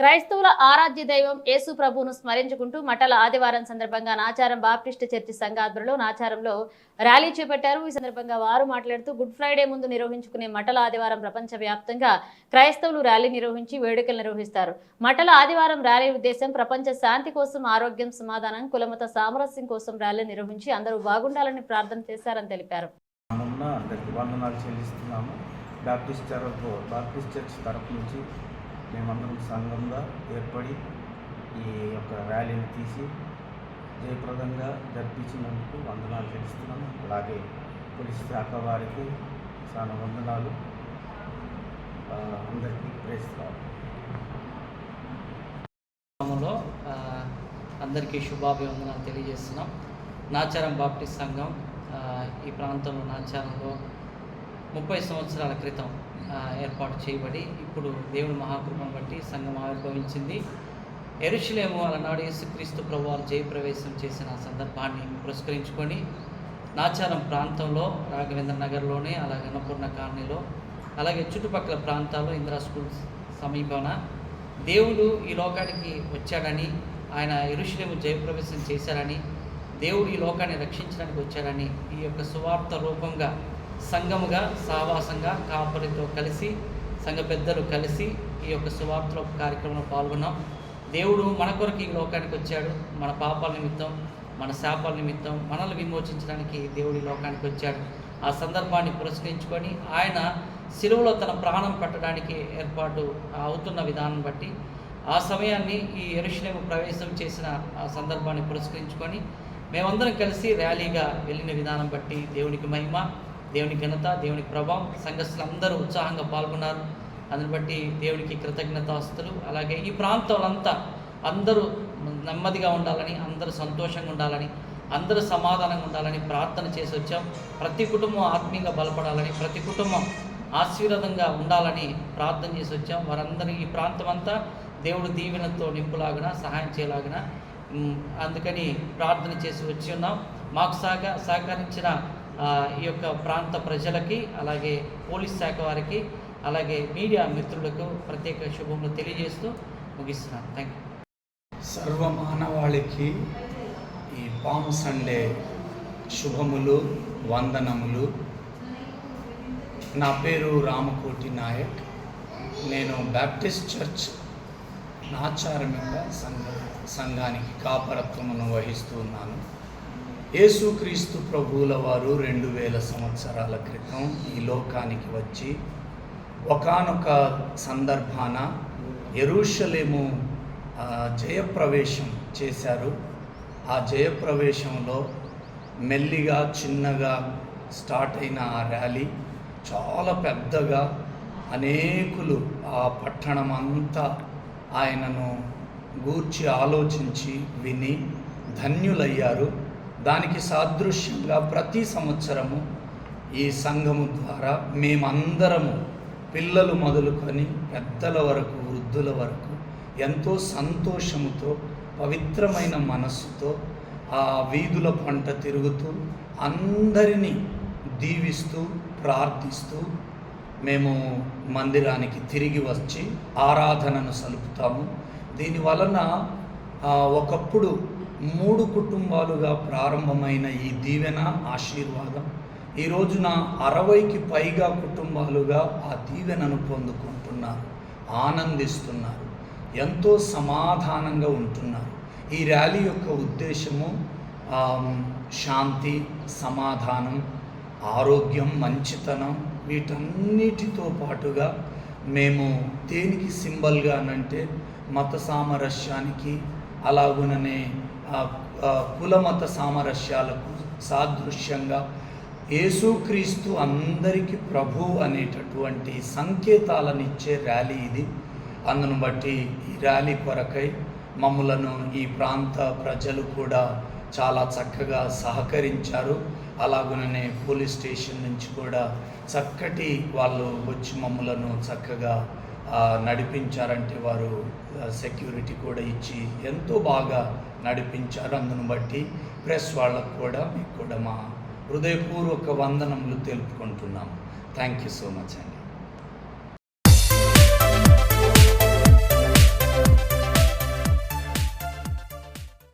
క్రైస్తవుల ఆరాధ్య దైవం యేసు ప్రభువును స్మరించుకుంటూ మఠల ఆదివారం సందర్భంగా నాచారం బాప్టిస్ట్ చర్చి సంఘ నాచారంలో ర్యాలీ చేపట్టారు. ఈ సందర్భంగా వారు మాట్లాడుతూ గుడ్ ఫ్రైడే ముందు నిర్వహించుకునే మఠల ఆదివారం ప్రపంచవ్యాప్తంగా క్రైస్తవులు ర్యాలీ నిర్వహించి వేడుకలు నిర్వహిస్తారు. మఠల ఆదివారం ర్యాలీ ఉద్దేశం ప్రపంచ శాంతి కోసం ఆరోగ్యం సమాధానం కులమత సామరస్యం కోసం ర్యాలీ నిర్వహించి అందరూ బాగుండాలని ప్రార్థన చేశారని తెలిపారు. బాప్టిస్ట్ చర్చ్ బాప్టిస్ట్ చర్చ్ తరపు నుంచి మేమందరం సంఘంగా ఏర్పడి ఈ యొక్క ర్యాలీని తీసి జయప్రదంగా జరిపించినందుకు వందనాలు తెలుస్తున్నాం అలాగే పోలీస్ శాఖ వారికి చాలా వందనాలు. అందరికీ ప్రేస్తున్నాము అందరికీ శుభాభివందనాలు తెలియజేస్తున్నాం. నాచారం బాప్టిస్ట్ సంఘం ఈ ప్రాంతంలో నాచారంలో ముప్పై సంవత్సరాల క్రితం ఏర్పాటు చేయబడి ఇప్పుడు దేవుని మహాకృపను బట్టి సంఘం ఆవిర్భవించింది. ఎరుషులేము అలనాడు యేసుక్రీస్తు ప్రభువారు జయప్రవేశం చేసిన సందర్భాన్ని పురస్కరించుకొని నాచారం ప్రాంతంలో రాఘవేంద్ర నగర్లోనే అలాగే అన్నపూర్ణ కాలనీలో అలాగే చుట్టుపక్కల ప్రాంతాల్లో ఇందిరా స్కూల్ సమీపన దేవుడు ఈ లోకానికి వచ్చాడని ఆయన ఎరుషులేము జయప్రవేశం చేశారని దేవుడు ఈ లోకాన్ని రక్షించడానికి వచ్చాడని ఈ యొక్క సువార్త రూపంగా సంఘముగా సావాసంగా కాపరితో కలిసి సంఘ పెద్దలు కలిసి ఈ యొక్క సువార్తల కార్యక్రమంలో పాల్గొన్నాం. దేవుడు మన కొరకు ఈ లోకానికి వచ్చాడు. మన పాపాల నిమిత్తం మన శాపాల నిమిత్తం మనల్ని విమోచించడానికి దేవుడు ఈ లోకానికి వచ్చాడు. ఆ సందర్భాన్ని పురస్కరించుకొని ఆయన సిలువలో తన ప్రాణం పెట్టడానికి ఏర్పాటు అవుతున్న విధానం బట్టి ఆ సమయాన్ని ఈ ఎరుషులేము ప్రవేశం చేసిన ఆ సందర్భాన్ని పురస్కరించుకొని మేమందరం కలిసి ర్యాలీగా వెళ్ళిన విధానం బట్టి దేవునికి మహిమ దేవుని ఘనత దేవుని ప్రభావం సంఘస్థులందరూ ఉత్సాహంగా పాల్గొన్నారు. అందుని బట్టి దేవునికి కృతజ్ఞతాస్తులు. అలాగే ఈ ప్రాంతంలంతా అందరూ నెమ్మదిగా ఉండాలని అందరూ సంతోషంగా ఉండాలని అందరూ సమాధానంగా ఉండాలని ప్రార్థన చేసి వచ్చాం. ప్రతి కుటుంబం ఆత్మీయంగా బలపడాలని ప్రతి కుటుంబం ఆశీర్వాదంగా ఉండాలని ప్రార్థన చేసి వచ్చాం. వారందరూ ఈ ప్రాంతం అంతా దేవుడు దీవెనతో నింపులాగిన సహాయం చేయలాగిన అందుకని ప్రార్థన చేసి వచ్చి ఉన్నాం. మాకు సహక సహకరించిన ఈ యొక్క ప్రాంత ప్రజలకి అలాగే పోలీస్ శాఖ వారికి అలాగే మీడియా మిత్రులకు ప్రత్యేక శుభములు తెలియజేస్తూ ముగిస్తున్నాను. థ్యాంక్ యూ సర్వమానవాళికి ఈ పాము సండే శుభములు వందనములు. నా పేరు రామకోటి నాయక్. నేను బ్యాప్టిస్ట్ చర్చ్ నాచారమిక సంఘ సంఘానికి కాపరత్వమును వహిస్తూ ఉన్నాను. యేసుక్రీస్తు ప్రభువుల వారు రెండు వేల సంవత్సరాల క్రితం ఈ లోకానికి వచ్చి ఒకానొక సందర్భాన ఎరుషలేము జయప్రవేశం చేశారు. ఆ జయప్రవేశంలో మెల్లిగా చిన్నగా స్టార్ట్ అయిన ఆ ర్యాలీ చాలా పెద్దగా అనేకులు ఆ పట్టణం అంతా ఆయనను గూర్చి ఆలోచించి విని ధన్యులయ్యారు. దానికి సాదృశ్యంగా ప్రతి సంవత్సరము ఈ సంఘము ద్వారా మేమందరము పిల్లలు మొదలుకొని పెద్దల వరకు వృద్ధుల వరకు ఎంతో సంతోషముతో పవిత్రమైన మనస్సుతో ఆ వీధుల పంట తిరుగుతూ అందరినీ దీవిస్తూ ప్రార్థిస్తూ మేము మందిరానికి తిరిగి వచ్చి ఆరాధనను సలుపుతాము. దీని వలన ఒకప్పుడు మూడు కుటుంబాలుగా ప్రారంభమైన ఈ దీవెన ఆశీర్వాదం. ఈ రోజున అరవైకి పైగా కుటుంబాలుగా ఆ దీవెనను పొందుకుంటున్నారు ఆనందిస్తున్నారు ఎంతో సమాధానంగా ఉంటున్నారు. ఈ ర్యాలీ యొక్క ఉద్దేశము శాంతి సమాధానం ఆరోగ్యం మంచితనం వీటన్నిటితో పాటుగా మేము దేనికి సింబల్గా అనంటే మత సామరస్యానికి అలాగుననే కులమత సామరస్యాలకు సాదృశ్యంగా యేసుక్రీస్తు అందరికీ ప్రభు అనేటటువంటి సంకేతాలనిచ్చే ర్యాలీ ఇది. అందును బట్టి ఈ ర్యాలీ కొరకై మమ్ములను ఈ ప్రాంత ప్రజలు కూడా చాలా చక్కగా సహకరించారు. అలాగుననే పోలీస్ స్టేషన్ నుంచి కూడా చక్కటి వాళ్ళు వచ్చి మమ్ములను చక్కగా నడిపించారంటే వారు సెక్యూరిటీ కూడా ఇచ్చి ఎంతో బాగా నడిపించారు. అందును బట్టి ప్రెస్ వాళ్ళకు కూడా మీకు కూడా మా హృదయపూర్వక వందనములు తెలుపుకుంటున్నాం థ్యాంక్ యూ సో మచ్ అండి.